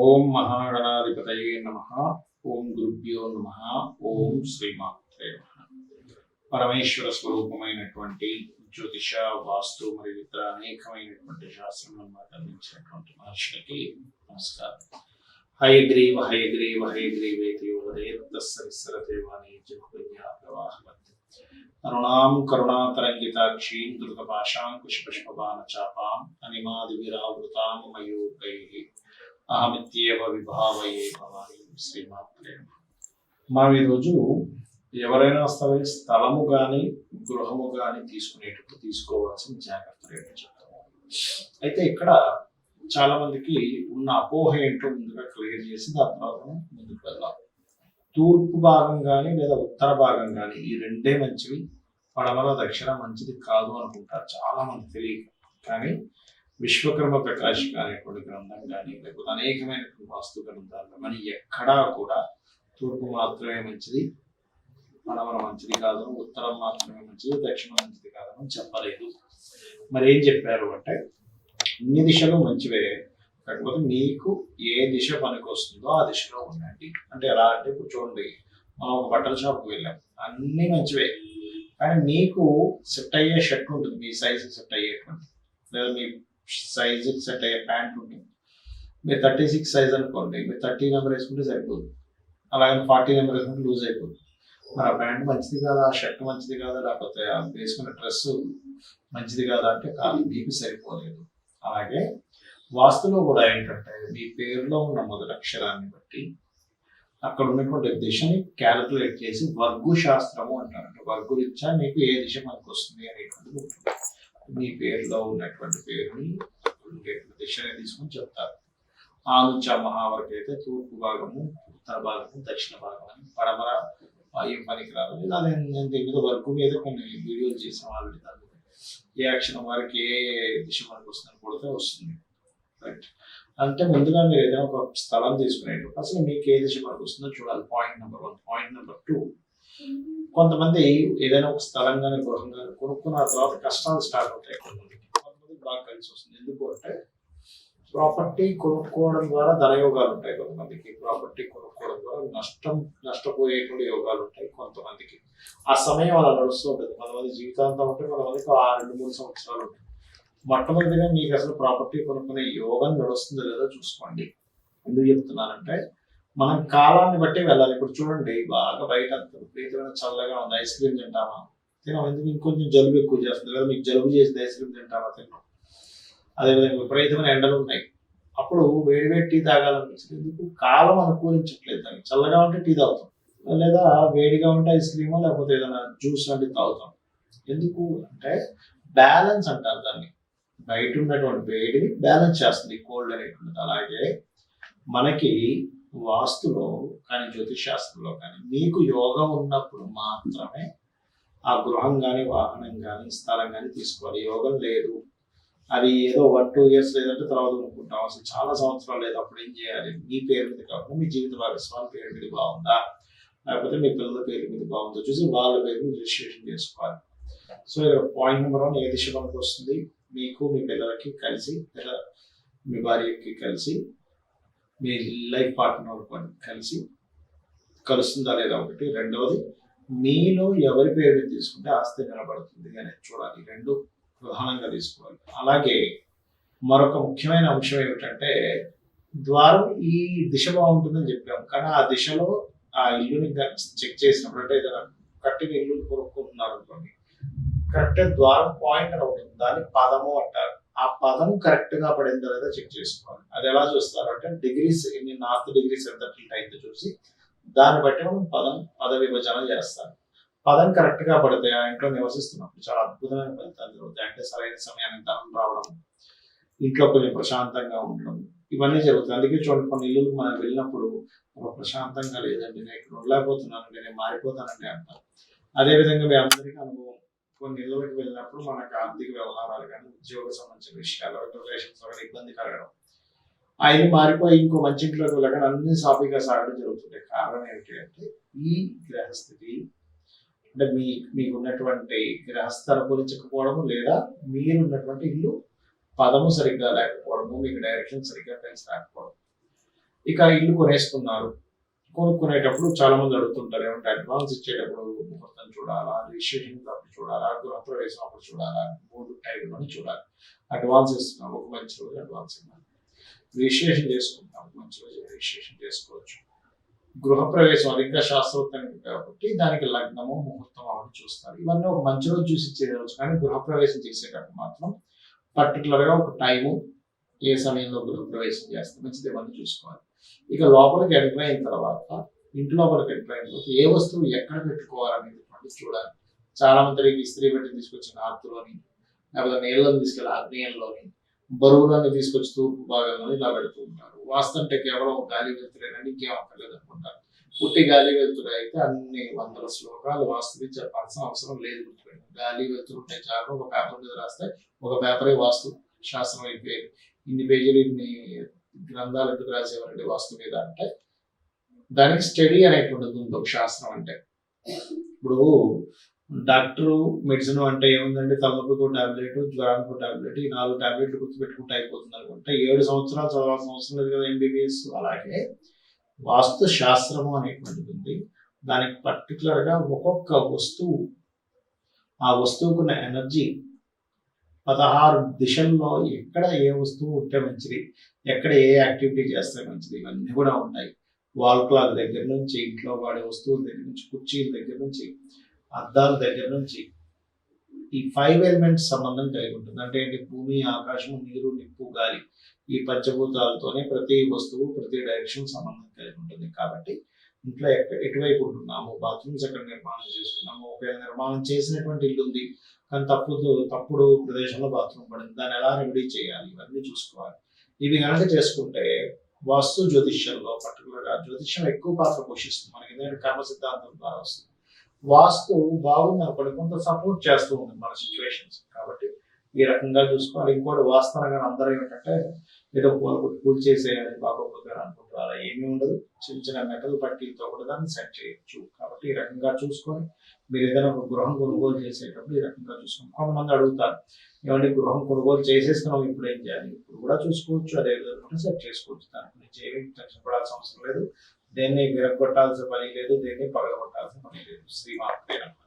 ఓం మహాగణాధిపతయే నమ. ఓం గురుభ్యో నమ. ఓం శ్రీమాత్రే నమః. పరమేశ్వర స్వరూపమైనటువంటి జ్యోతిష వాస్తు మరియు ఇతర అనేకమైనటువంటి శాస్త్రములను మాకు అందించినటువంటి మహర్షులకి నమస్కారం. హయగ్రీవ హయగ్రీవ హయగ్రీవేతి ఉదయత్తస్సరిసరదేవాని జహ్వన్యా ప్రవాహవత్. అరుణాం కరుణాతరంగితాక్షీం ధృతపాశాంకుశపుష్పబాణ చాపాం అనిమాదివిరావృతాం మయూకైః అహమిత్యేవ విభావయే భవాని శ్రీమాత్రే మనం ఈరోజు ఎవరైనా సరే స్థలము కానీ గృహము కానీ తీసుకునేటప్పుడు తీసుకోవాల్సిన జాగ్రత్తలు ఏంటో చెప్తాము. అయితే ఇక్కడ చాలా మందికి ఉన్న అపోహ ఏంటో ముందుగా క్లియర్ చేసి దాని తర్వాత ముందుకు వెళ్దాం. తూర్పు భాగం కానీ లేదా ఉత్తర భాగం కానీ ఈ రెండే మంచివి. పడమల దక్షిణ మంచిది కాదు అనుకుంటారు. చాలా మంది తెలియదు కానీ విశ్వకర్మ ప్రకాశిక అనేటువంటి గ్రంథం కానీ లేకపోతే అనేకమైనటువంటి వాస్తు గ్రంథాలు కానీ ఎక్కడా కూడా తూర్పు మాత్రమే మంచిది పడమర మంచిది కాదు ఉత్తరం మాత్రమే మంచిది దక్షిణం మంచిది కాదని చెప్పలేదు. మరి ఏం చెప్పారు అంటే అన్ని దిశలు మంచివే కాకపోతే మీకు ఏ దిశ పనికి వస్తుందో ఆ దిశలో ఉండండి. అంటే ఎలా అంటే ఇప్పుడు చూడండి మనం ఒక బట్టల షాప్కి వెళ్ళాం అన్నీ మంచివే కానీ మీకు సెట్ అయ్యే షర్ట్ ఉంటుంది మీ సైజు సెట్ అయ్యేటువంటి లేదా మీ సైజు సెట్ అయ్యే ప్యాంట్ ఉంటుంది మీరు థర్టీ సిక్స్ సైజ్ అనుకోండి మీరు థర్టీ నెంబర్ వేసుకుంటే సరిపోదు. అలాగే ఫార్టీ నెంబర్ వేసుకుంటే లూజ్ అయిపోతుంది మరి ఆ ప్యాంట్ మంచిది కాదా? ఆ షర్ట్ మంచిది కాదా? లేకపోతే ఆ వేసుకున్న డ్రెస్ మంచిది కాదా అంటే కాదు మీకు సరిపోలేదు. అలాగే వాస్తులో కూడా ఏంటంటే మీ పేరులో ఉన్న మొదటి అక్షరాన్ని బట్టి అక్కడ ఉన్నటువంటి దిశని క్యాలిక్యులేట్ చేసి వర్గు శాస్త్రము అంటారు. అంటే వర్గు రీత్యా మీకు ఏ దిశ మనకు వస్తుంది అనేటువంటిది ఉంటుంది. మీ పేరులో ఉన్నటువంటి పేరుని దక్షిణ తీసుకొని చెప్తారు. ఆ నుంచి మహా వరకు అయితే తూర్పు భాగము ఉత్తర భాగము దక్షిణ భాగం అని పరమర ఏం పనికిరాదు. ఇలా నేను నేను మీద మీద కొన్ని వీడియోలు చేసిన ఆల్రెడీ దాని ఏ అక్షరం వారికి ఏ దిశ మనకు వస్తుందని కొడితే వస్తుంది. రైట్ అంటే ముందుగా మీరు ఏదైనా ఒక స్థలం తీసుకునేది అసలు మీకు ఏ దిశ మనకు వస్తుందో చూడాలి. Point number one point number two కొంతమంది ఏదైనా ఒక స్థలం కానీ గృహం కానీ కొనుక్కున్న తర్వాత కష్టాలు స్టార్ట్ అవుతాయి. కొంతమందికి కొంతమంది బాగా కలిసి వస్తుంది. ఎందుకు అంటే ప్రాపర్టీ కొనుక్కోవడం ద్వారా ధనయోగాలు ఉంటాయి కొంతమందికి. ప్రాపర్టీ కొనుక్కోవడం ద్వారా నష్టం నష్టపోయేటువంటి యోగాలు ఉంటాయి కొంతమందికి. ఆ సమయం అలా నడుస్తూ ఉంటుంది. కొంతమంది జీవితాంతం ఉంటే కొంతమందికి ఆ రెండు మూడు సంవత్సరాలు ఉంటాయి. మొట్టమొదటిగా మీకు అసలు ప్రాపర్టీ కొనుక్కునే యోగం నడుస్తుందో లేదో చూసుకోండి. ఎందుకు చెప్తున్నానంటే మనం కాలాన్ని బట్టి వెళ్ళాలి. ఇప్పుడు చూడండి బాగా బయట అంత విపరీతమైన చల్లగా ఉంది. Ice cream తింటామా? తినాం ఎందుకు ఇంకొంచెం జలుబు ఎక్కువ చేస్తుంది కదా మీకు జలుబు చేసి ఐస్ క్రీమ్ తింటామా తిన్నాం అదేవిధంగా విపరీతమైన ఎండలు ఉన్నాయి. అప్పుడు వేడి వేడి టీ తాగాలనిపించింది. ఎందుకు? కాలం అనుకూలించట్లేదు దానికి. చల్లగా ఉంటే టీ తాగుతాం. లేదా వేడిగా ఉంటే ఐస్ క్రీమ్ లేకపోతే ఏదైనా జ్యూస్ లాంటివి తాగుతాం. ఎందుకు అంటే బ్యాలెన్స్ అంటారు దాన్ని. బయట ఉన్నటువంటి వేడిని బ్యాలెన్స్ చేస్తుంది. కోల్డ్ అనేటువంటిది అలాగే మనకి వాస్తులో కానీ జ్యోతిష్ శాస్త్రంలో కానీ మీకు యోగం ఉన్నప్పుడు మాత్రమే ఆ గృహం కానీ వాహనం కానీ స్థలం కానీ తీసుకోవాలి. యోగం లేదు. అది ఏదో వన్ టూ ఇయర్స్ లేదంటే తర్వాత అనుకుంటాం అసలు చాలా సంవత్సరాలు లేదు. అప్పుడు ఏం చేయాలి? మీ పేరు మీద కాకుండా మీ జీవిత భాగస్వామి పేరు మీద బాగుందా? లేకపోతే మీ పిల్లల పేరు మీద బాగుందో? చూసి వాళ్ళ పేరు మీద రిజిస్ట్రేషన్ చేసుకోవాలి. సో పాయింట్ నెంబర్ వన్ ఏ దిశ మనకు వస్తుంది? మీకు మీ పిల్లలకి కలిసి లేదా మీ భార్యకి కలిసి మీ లైఫ్ పార్ట్నర్ కలిసి కలుస్తుందా లేదా ఒకటి? రెండవది మీలో ఎవరి పేరు మీద తీసుకుంటే ఆస్తి నిలబడుతుంది అనేది చూడాలి. రెండు ప్రధానంగా తీసుకోవాలి. అలాగే మరొక ముఖ్యమైన అంశం ఏమిటంటే ద్వారం ఈ దిశ బాగుంటుందని చెప్పాము కానీ ఆ దిశలో ఆ ఇల్లుని చెక్ చేసినప్పుడు అంటే ఏదైనా కట్టిన ఇల్లు కొనుక్కుంటున్నారు అనుకోండి కరెక్ట్ ద్వారం పాయింట్ అని ఉంటుంది దాన్ని పదము అంటారు. ఆ పదం కరెక్ట్గా పడిందో లేదా చెక్ చేసుకోవాలి. అది ఎలా చూస్తారు అంటే డిగ్రీస్ ఎన్ని నార్త్ డిగ్రీస్ ఎంత టిల్ట్ చూసి దాన్ని బట్టి మనం పదం పద విభజన చేస్తాం. పదం కరెక్ట్గా పడితే ఆ ఇంట్లో నివసిస్తున్నప్పుడు చాలా అద్భుతమైన ఫలితాలు జరుగుతాయి. అంటే సరైన సమయానికి ధనం రావడం ఇంట్లో కొంచెం ప్రశాంతంగా ఉండడం ఇవన్నీ జరుగుతాయి. అందుకే చూడండి కొన్ని ఇల్లు మనం వెళ్ళినప్పుడు ప్రశాంతంగా లేదండి నేను ఇక్కడ ఉండలేకపోతున్నానండి నేను మారిపోతానండి అంటారు. అదే విధంగా మీ అందరికీ అనుభవం. కొన్ని ఇళ్ళకి వెళ్ళినప్పుడు మనకు ఆర్థిక వ్యవహారాలు కానీ ఉద్యోగ సంబంధించిన విషయాలు రిలేషన్స్ ఇబ్బంది కలగడం ఆ ఇల్లు మారిపోయి ఇంకో మంచి ఇంట్లోకి వెళ్ళగా అన్ని సాఫీగా సాగడం జరుగుతుంటాయి కారణం ఏమిటి అంటే ఈ గ్రహస్థితి అంటే మీ మీకున్నటువంటి గ్రహస్థల గ్రహస్థ అనుకూలించకపోవడము లేదా మీరు ఉన్నటువంటి ఇల్లు పదము సరిగ్గా లేకపోవడము మీకు డైరెక్షన్ సరిగ్గా తెలిసి రాకపోవడం ఇక ఇల్లు కొనేసుకున్నారు. కొనుక్కునేటప్పుడు చాలా మంది అడుగుతుంటారు ఏమంటే అడ్వాన్స్ ఇచ్చేటప్పుడు ముహూర్తం చూడాలా రిజిస్ట్రేషన్ అప్పుడు చూడాలా గృహప్రవేశం అప్పుడు చూడాలా మూడు టైంలోనే చూడాలి. అడ్వాన్స్ ఇస్తున్నాం ఒక మంచి రోజు అడ్వాన్స్ ఇవ్వాలి. రిజిస్ట్రేషన్ చేసుకుంటాం. మంచి రోజు రిజిస్ట్రేషన్ చేసుకోవచ్చు. గృహప్రవేశం అది ఇంకా శాస్త్రోక్తంగా కాబట్టి దానికి లగ్నము ముహూర్తం అవన్నీ చూస్తారు. ఇవన్నీ ఒక మంచి రోజు చూసి చేయవచ్చు కానీ గృహప్రవేశం చేసేటప్పుడు మాత్రం పర్టికులర్గా ఒక టైము ఏ సమయంలో గృహప్రవేశం చేస్తే మంచిది ఇవన్నీ చూసుకోవాలి. ఇక లోపలికి ఎంటర్ అయిన తర్వాత ఇంటి లోపలికి ఎంటర్ అయిన తర్వాత ఏ వస్తువు ఎక్కడ పెట్టుకోవాలనేది చూడాలి. చాలా మందికి ఇస్త్రీ పెట్టి తీసుకొచ్చిన ఆర్తులోని లేకపోతే నీళ్ళని తీసుకెళ్ళి ఆగ్నేయంలోని బరువులను తీసుకొచ్చి తూర్పు భాగంలో ఇలా పెడుతూ ఉంటారు. వాస్తు అంటే కేవలం గాలి వెళ్తురేనండి ఇంకేం అక్కర్లేదు అనుకుంటారు పుట్టి గాలి వెళ్తురే అయితే అన్ని వందల శ్లోకాలు వాస్తుని చెప్పాల్సిన అవసరం లేదు గుర్తుపెట్టి గాలి వెళ్తుంటే ఉంటే చాలు ఒక పేపర్ మీద రాస్తే ఒక పేపరే వాస్తు శాస్త్రం అయిపోయేది ఇన్ని పేజీలు ఇన్ని గ్రంథాలు ఎందుకు రాసేవారండి వాస్తు మీద అంటే దానికి స్టడీ అనేటువంటిది ఉంది ఒక శాస్త్రం అంటే. ఇప్పుడు డాక్టరు మెడిసిన్ అంటే ఏముందండి? తలనొప్పికి టాబ్లెట్ జ్వరానికి టాబ్లెట్ ఈ నాలుగు టాబ్లెట్లు గుర్తుపెట్టుకుంటే అయిపోతుంది అనుకుంటే ఏడు సంవత్సరాలు చదవాల్సిన అవసరం లేదు కదా ఎంబీబీఎస్ అలాగే వాస్తు శాస్త్రము అనేటువంటిది ఉంది. దానికి పర్టికులర్గా ఒక్కొక్క వస్తువు ఆ వస్తువుకున్న ఎనర్జీ పదహారు దిశల్లో ఎక్కడ ఏ వస్తువు ఉంటే మంచిది ఎక్కడ ఏ యాక్టివిటీ చేస్తే మంచిది ఇవన్నీ కూడా ఉంటాయి. వాల్ క్లాక్ దగ్గర నుంచి ఇంట్లో వాడే వస్తువుల దగ్గర నుంచి కుర్చీల దగ్గర నుంచి. అద్దాల దగ్గర నుంచి ఈ ఫైవ్ ఎలిమెంట్స్ సంబంధం కలిగి ఉంటుంది. అంటే ఏంటి? భూమి ఆకాశం నీరు నిప్పు గాలి ఈ పంచభూతాలతోనే ప్రతి వస్తువు ప్రతి డైరెక్షన్ సంబంధం కలిగి ఉంటుంది. కాబట్టి ఇంట్లో ఎక్క ఎటువైపు ఉంటున్నాము? బాత్రూమ్స్ ఎక్కడ నిర్మాణం చేస్తున్నాము ఒకవేళ నిర్మాణం చేసినటువంటి ఇల్లు ఉంది. కానీ తప్పుడు తప్పుడు ప్రదేశంలో బాత్రూమ్ పడింది. దాన్ని ఎలా రెమెడీ చేయాలి? ఇవన్నీ చూసుకోవాలి. ఇవి కనుక చేసుకుంటే వాస్తు జ్యోతిష్యంలో పర్టికులర్గా జ్యోతిష్యం ఎక్కువ పాత్ర పోషిస్తుంది. మనకి ఎందుకంటే కర్మ సిద్ధాంతం ద్వారా వస్తుంది. వాస్తు బాగుంది అనుకోండి కొంత సపోర్ట్ చేస్తూ ఉంది మన సిచ్యువేషన్స్ కాబట్టి ఈ రకంగా చూసుకోవాలి. ఇంకోటి వాస్తు అందరూ ఏమిటంటే ఏదో పూల కూల్ చేసేయాలి బాగోపోతే అనుకుంటారు. అలా ఏమీ ఉండదు. చిన్న చిన్న మెటల్ పట్టీలతో కూడా దాన్ని సెట్ చేయొచ్చు. కాబట్టి ఈ రకంగా చూసుకొని మీరు ఏదైనా ఒక గృహం కొనుగోలు చేసేటప్పుడు ఈ రకంగా చూసుకోండి కొంతమంది అడుగుతారు ఏమంటే గృహం కొనుగోలు చేసేసుకున్నాం ఇప్పుడు ఏం చేయాలి? ఇప్పుడు కూడా చూసుకోవచ్చు. అదే విధంగా సెట్ చేసుకోవచ్చు. దాని గురించి ఏమీ టెన్షన్ పడాల్సిన అవసరం లేదు. దేన్ని విరగొట్టాల్సిన పని లేదు దేన్ని పగలగొట్టాల్సిన పని లేదు. శ్రీమాత్రేనమ్మ.